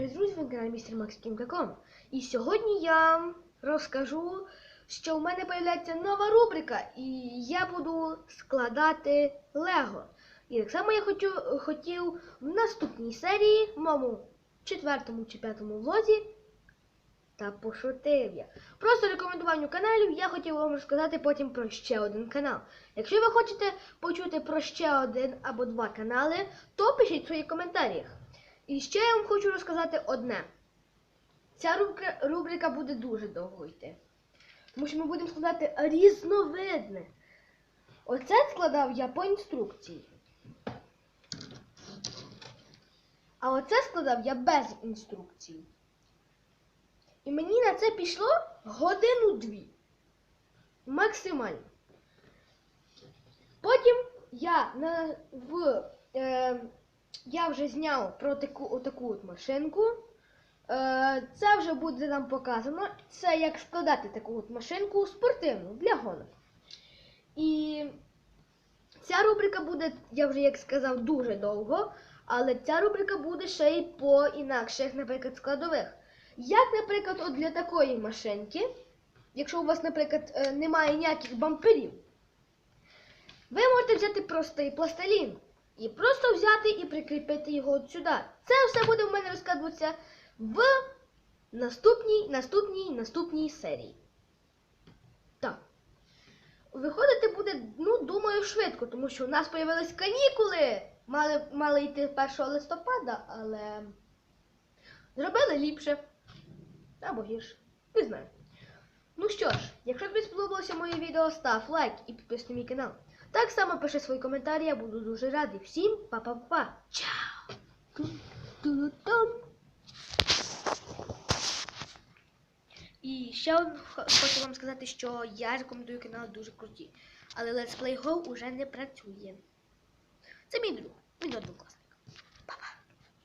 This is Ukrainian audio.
привіт, друзі, ви на каналі містер Макс І сьогодні я розкажу, що в мене з'являється нова рубрика, і я буду складати Лего. І так само я хочу, хотів в наступній серії, в моєму четвертому чи п'ятому влозі, та пошутив я. Просто рекомендуванню каналів я хотів вам розказати потім про ще один канал. Якщо ви хочете почути про ще один або два канали, то пишіть в своїх коментарях. І ще я вам хочу розказати одне. Ця рубрика, рубрика буде дуже довго йти. Тому що ми будемо складати різновидне. Оце складав я по інструкції. А оце складав я без інструкції. І мені на це пішло годину-дві. Максимально. Потім я на, в, е, я вже зняв про таку отаку от машинку. Е, це вже буде нам показано. Це як складати таку от машинку спортивну для гонок. І ця рубрика буде, я вже як сказав, дуже довго. Але ця рубрика буде ще й по інакших, наприклад, складових. Як, наприклад, от для такої машинки, якщо у вас, наприклад, е, немає ніяких бамперів, ви можете взяти простий пластилін і просто взяти і прикріпити його от сюди. Це все буде в мене розказуватися в наступній, наступній, наступній серії. Так. Виходити буде, ну, думаю, швидко, тому що у нас з'явились канікули. Мали, мали йти 1 листопада, але зробили ліпше. Або гірше. Не знаю. Ну що ж, якщо тобі сподобалося моє відео, став лайк і підписуйся на мій канал. Так само пиши свої коментарі, я буду дуже радий. Всім па-па-па. Чао! І ще хочу вам сказати, що я рекомендую канал дуже круті. Але Let's Play Go уже не працює. Це мій друг, він однокласник.